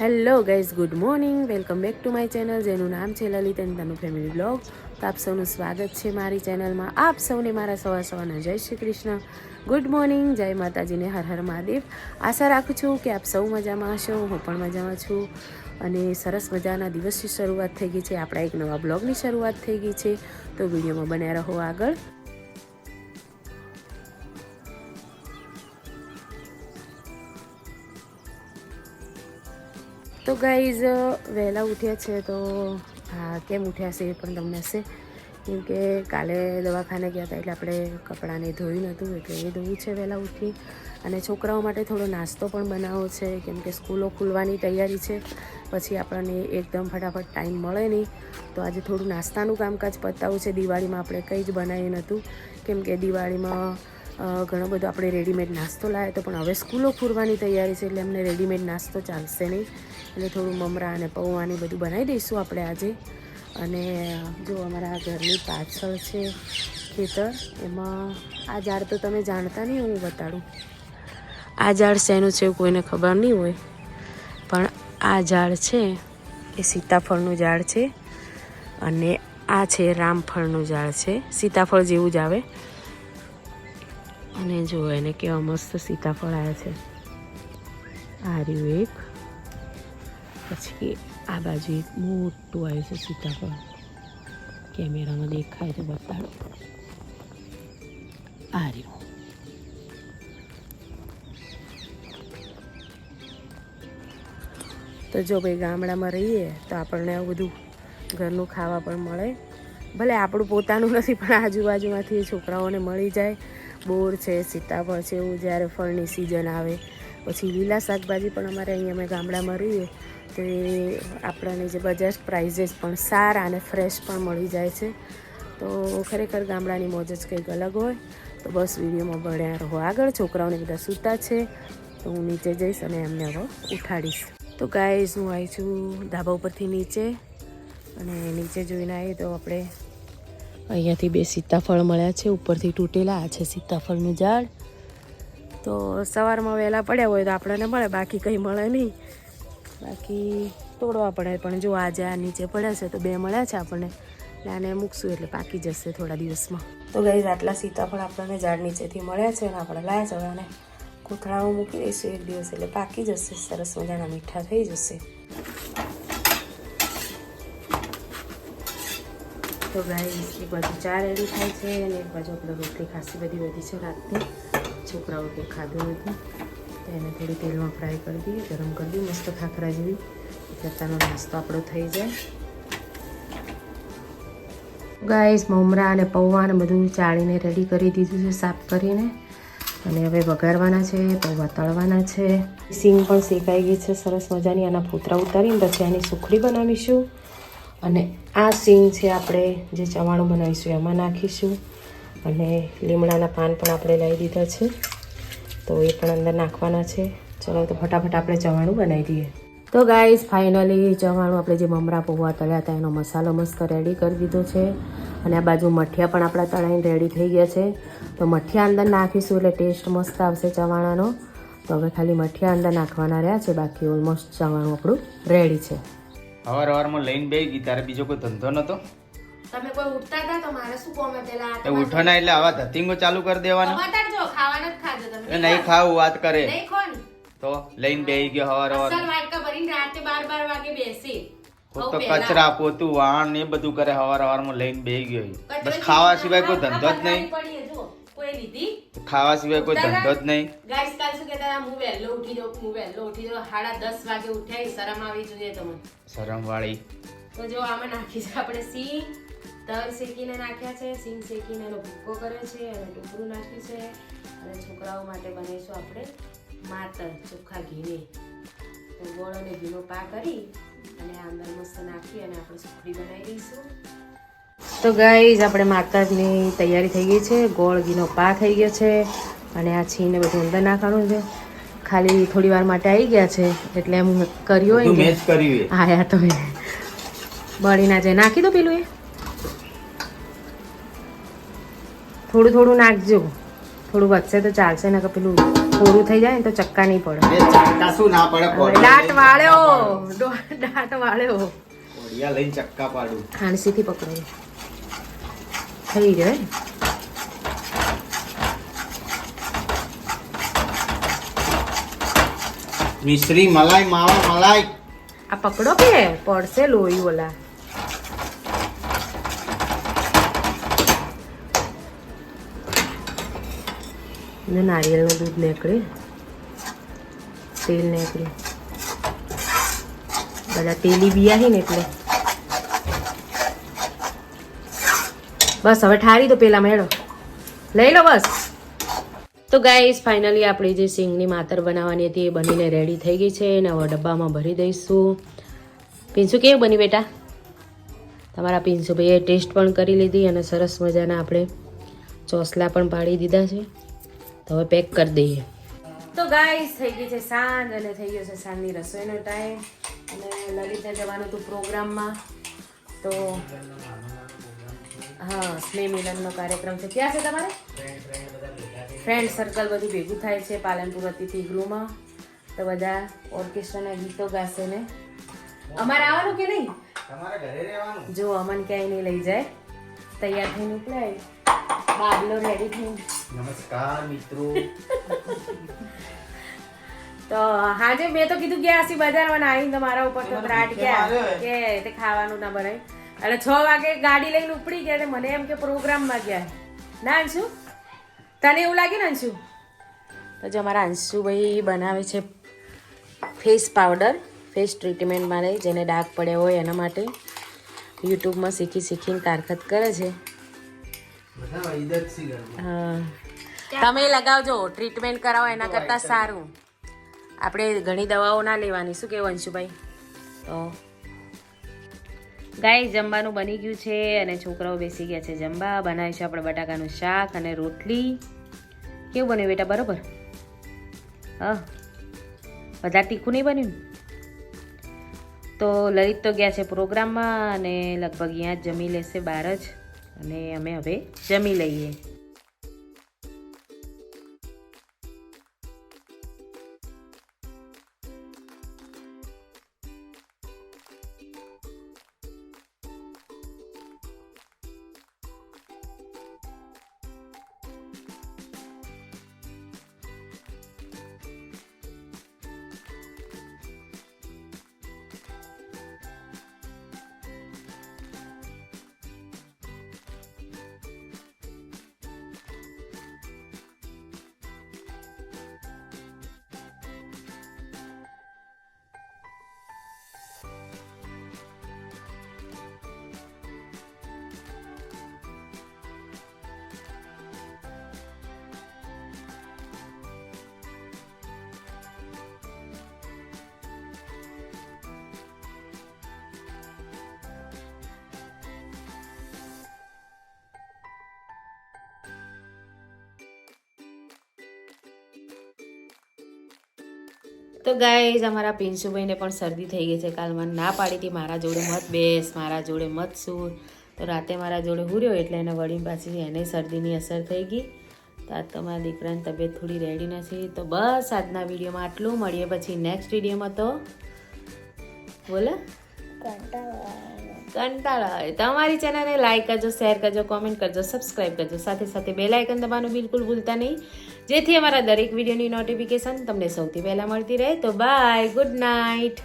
Hello guys good morning welcome back to my channel જેનું નામ છે લલિત અને તેનું ફેમિલી બ્લોગ તો આપ સૌનું સ્વાગત છે મારી ચેનલમાં આપ સૌને મારા સવાર સવારના જય શ્રી કૃષ્ણ. ગુડ મોર્નિંગ જય માતાજીને હર હર મહાદેવ. આશા રાખું છું કે આપ સૌ મજામાં હશો, હું પણ મજામાં છું. અને સરસ મજાના દિવસની શરૂઆત થઈ ગઈ છે. આપણા એક નવા બ્લોગની શરૂઆત થઈ ગઈ છે. તો વિડીયોમાં બન્યા રહો આગળ. તો ગાઈઝ વહેલા ઉઠ્યા છે તો, હા, કેમ ઉઠ્યા છે એ પણ તમને હશે. કેમ કે કાલે દવાખાને ગયા હતા એટલે આપણે કપડાને ધોયું નહોતું, એટલે એ ધોવું છે વહેલા ઉઠી. અને છોકરાઓ માટે થોડો નાસ્તો પણ બનાવવો છે, કેમ કે સ્કૂલો ખુલવાની તૈયારી છે. પછી આપણને એકદમ ફટાફટ ટાઈમ મળે નહીં. તો આજે થોડું નાસ્તાનું કામકાજ પતાવવું છે. દિવાળીમાં આપણે કંઈ જ બનાવ્યું નહોતું. કેમ કે દિવાળીમાં ઘણો બધો આપણે રેડીમેડ નાસ્તો લાવ્યો તો પણ હવે સ્કૂલો ખુલવાની તૈયારી છે એટલે અમને રેડીમેડ નાસ્તો ચાલશે નહીં. એટલે થોડું મમરા અને પૌવાની બધું બનાવી દઈશું આપણે આજે. અને જો અમારા ઘરની પાછળ છે ખેતર, એમાં આ ઝાડ તો તમે જાણતા નહીં હું બતાડું. આ ઝાડ શેનું છે કોઈને ખબર નહીં હોય, પણ આ ઝાડ છે એ સીતાફળનું ઝાડ છે અને આ છે રામફળનું ઝાડ છે. સીતાફળ જેવું જ આવે. અને જો એને કેવા મસ્ત સીતાફળ આવ્યા છે. આ રહ્યું એક. પછી આ બાજુ એક મોટું આવ્યું છે સીતાફળ. કેમેરામાં દેખાય તો બતાડો. આ રહ્યું. તો જો ભાઈ ગામડામાં રહીએ તો આપણને આવું બધું ઘરનું ખાવા પણ મળે. ભલે આપણું પોતાનું નથી, પણ આજુબાજુમાંથી છોકરાઓને મળી જાય. બોર છે, સીતાફળ છે, એવું જ્યારે ફળની સિઝન આવે પછી લીલા શાકભાજી પણ અમારે અહીંયા અમે ગામડામાં રહીએ, તો આપણને જે બજાર પ્રાઇઝેસ પણ સારા અને ફ્રેશ પણ મળી જાય છે. તો ખરેખર ગામડાની મોજ જ કંઈક અલગ હોય. તો બસ વિડીયોમાં ભણ્યા રહો. આગળ છોકરાઓને બધા સૂતા છે. તો હું નીચે જઈશ અને એમને હવે ઉઠાડીશ. તો ગાઈઝ હું આવી છું ધાબા ઉપરથી નીચે અને નીચે જોઈને આવીએ તો આપણે અહીંયાથી બે સીતાફળ મળ્યા છે. ઉપરથી તૂટેલા, આ છે સીતાફળનું ઝાડ. તો સવારમાં વહેલા પડ્યા હોય તો આપણને મળે, બાકી કંઈ મળે નહીં. બાકી તોડવા પડે, પણ જો આજે આ નીચે પડ્યા છે તો બે મળ્યા છે આપણને. એટલે આને મૂકશું એટલે પાકી જશે થોડા દિવસમાં. તો ગઈ આટલા સીતાફળ આપણને ઝાડ નીચેથી મળ્યા છે અને આપણે લાયા છે. અને કોથળામાં મૂકી દઈશું એક દિવસ એટલે પાકી જશે. સરસ મજાના મીઠા થઈ જશે. તો ગાય એક બાજુ ચા રેડી થાય છે અને એક બાજુ આપણે રોટલી ખાસી બધી વધી છે રાતની. છોકરાઓ કે ખાધું નથી તો એને થોડી તેલમાં ફ્રાય કરી દઈએ ગરમ કરી દઈએ મસ્ત ખાખરા જેવી. એટલે નાસ્તો આપણો થઈ જાય. ગાઈસ મમરા અને પૌવા અને બધું ચાળીને રેડી કરી દીધું છે, સાફ કરીને. અને હવે વઘારવાના છે, પૌવા તળવાના છે. સિંગ પણ શેકાઈ ગઈ છે, સરસ મજાની. આના ફૂતરા ઉતારીને પછી આની સુખડી બનાવીશું. અને આ સિંગ છે આપણે જે ચવાણું બનાવીશું, એમાં નાખીશું. અને લીમડાના પાન પણ આપણે લઈ દીધા છે. તો એ પણ અંદર નાખવાના છે. ચલો તો ફટાફટ આપણે ચવાણું બનાવી દઈએ. તો ગાઈસ ફાઇનલી ચવાણું આપણે જે મમરા પૌવા તળ્યા હતા, એનો મસાલો મસ્ત રેડી કરી દીધો છે. અને આ બાજુ મઠિયા પણ આપણા તળાઈને રેડી થઈ ગયા છે. તો મઠિયા અંદર નાખીશું એટલે ટેસ્ટ મસ્ત આવશે ચવાણાનો. તો હવે ખાલી મઠિયા અંદર નાખવાના રહ્યા છે, બાકી ઓલમોસ્ટ ચવાણું આપણું રેડી છે. હવાર હવારમાં લઈને બે ગઈ ત્યારે બીજો કોઈ ધંધો નતો? તમે કોઈ ઉઠતા હતા તો મારે શું કોમે પેલા ઉઠો ના એટલે આવા ધતિંગો ચાલુ કરી દેવાનો. બતાડ જો ખાવાના જ ખાજો તમે. એ નહીં ખાવું વાત કરે. નહીં ખો તો લઈને બેહી ગયો હવાર હવાર. સર વાટકા ભરીને રાતે 12 12 વાગે બેસી. તો કચરા પોતું વાણ ને બધું કરે હવાર હવારમાં લઈને બેસી ગયો. બસ ખાવા સિવાય કોઈ ધંધો જ નહીં. ખાવા સિવાય કોઈ ધંધો જ નહીં. ગાઈસ કાલ શું કહેતા હું વહેલો ઉઠી જાઉં હું વહેલો ઉઠી જાઉં. સાડા દસ વાગે ઉઠ્યા શરમ આવી જોઈએ તમને. શરમ વાળી. તો જો આમાં નાખી છે આપણે સિંગ તલ શેકીને નાખ્યા છે સિંગ શેકીને એનો ભૂકો કર્યો છે અને ટુકડું નાખ્યું છે અને છોકરાઓ માટે બનાવીશું આપણે માતર ચોખ્ખા ઘીની. તો ગોળ અને ઘીનો પા કરી અને અંદર મસ્ત નાખી અને આપણે સુખડી બનાવી દઈશું. તો ગાઈઝ આપણે માતરની તૈયારી થઈ ગઈ છે. ગોળ ઘીનો પા થઈ ગયો છે અને આ છીને બધું અંદર નાખવાનું છે. ખાલી થોડી વાર માટે આવી ગયા છે એટલે એમ કર્યું હોય ને મેચ કર્યું તો બળીના જે નાખી દો પેલું એ. થોડું થોડું નાખજો. થોડું વધશે તો ચાલશે ને કે પેલું થોડું થઈ જાય ને તો ચક્કા નહીં પડે. ચક્કા શું ના પડે? દાંત વાળ્યો. દાંત વાળ્યો. કોડિયા લઈને ચક્કા પાડું. ખાંડસીથી પકડો. થઈ ગયો? મિશ્રી મલાઈ માવા મલાઈ. આ પકડો કે? પડશે લોહી ઓલા. ને નારિયેળનું દૂધ નીકળે. તેલ નીકળે. બધા તેલી બિયા ને એટલે. બસ, હવે ઠારી દો પેલા મેળો. લઈ લો બસ. તો ગાઈસ ફાઇનલી આપણી જે સિંગની માતર બનાવવાની હતી એ બનીને રેડી થઈ ગઈ છે અને હવે ડબ્બામાં ભરી દઈશું. પીંસુ કેવું બની બેટા? તમારા પીંસુભાઈએ ટેસ્ટ પણ કરી લીધી અને સરસ મજાના આપણે ચોસલા પણ પાડી દીધા છે. તો હવે પેક કરી દઈએ. તો ગાઈસ થઈ ગઈ છે સાંજ અને થઈ ગયો છે સાંજની રસોઈનો ટાઈમ અને લલિતને જવાનું હતું પ્રોગ્રામમાં. તો હા સ્નેહ મિલનનો કાર્યક્રમ છે. ક્યાં છે તમારે? ફ્રેન્ડ સર્કલ બધું ભેગું થાય છે પાલનપુર અતિથિ ગૃહમાં. તો બધા ઓર્કેસ્ટ્રાના ગીતો ગાશે ને. અમારે આવવાનું કે નહીં? તમારે ઘરે રહેવાનું. જો અમન ક્યાંય નહીં લઈ જાય. તૈયાર થઈને ઉપલાય બાબલો રેડી થઈને. નમસ્કાર મિત્રો. તો હાજે મેં તો કીધું ગયા હસી બજારમાં આવીને તો મારા ઉપર તો ત્રાટ ગયા. કે તે ખાવાનું ના બનાય. એટલે છ વાગે ગાડી લઈને ઉપડી ગયા મને એમ કે પ્રોગ્રામમાં ગયા. ના અંશુ? તને એવું લાગ્યું ને અંશુ? તો જે અમારા અંશુભાઈ બનાવે છે ફેસ પાવડર ફેસ ટ્રીટમેન્ટ માટે જેને ડાઘ પડ્યા હોય એના માટે યુટ્યુબમાં શીખી શીખીને કારખત કરે છે. સી. તમે લગાવજો ટ્રીટમેન્ટ કરાવો એના કરતાં સારું. આપણે ઘણી દવાઓ ના લેવાની. શું કેવું અંશુભાઈ? તો ગાય જમવાનું બની ગયું છે અને છોકરાઓ બેસી ગયા છે જમવા. બનાવ્યું છે આપણે બટાકાનું શાક અને રોટલી. કેવું બન્યું બેટા બરોબર? હા. વધારે તીખું નહીં બન્યું? તો લલિત તો ગયા છે પ્રોગ્રામમાં અને લગભગ અહીંયા જ જમી લેશે બહાર જ. અને અમે હવે જમી લઈએ. તો ગાઈઝ અમારા પિન્સુભાઈને પણ શરદી થઈ ગઈ છે. કાલ મને ના પાડી હતી. મારા જોડે મત બેસ, મારા જોડે મત સૂર. તો રાતે મારા જોડે હુર્યો એટલે એને વળી પાછી એને શરદીની અસર થઈ ગઈ. તો આજ તો મારા દીકરાની તબિયત થોડી રેડી નથી. તો બસ આજના વિડીયોમાં આટલું. મળીએ પછી નેક્સ્ટ વિડીયોમાં તો. બોલે. કંટાળા આવે. તમારી ચેનલને લાઈક કરજો શેર કરજો કોમેન્ટ કરજો સબસ્ક્રાઇબ કરજો. સાથે સાથે બેલ આઇકન દબાવવાનું બિલકુલ ભૂલતા નહીં. જેથી અમારા દરેક વિડીયોની નોટિફિકેશન તમને સૌથી પહેલાં મળતી રહે. તો બાય ગુડ નાઇટ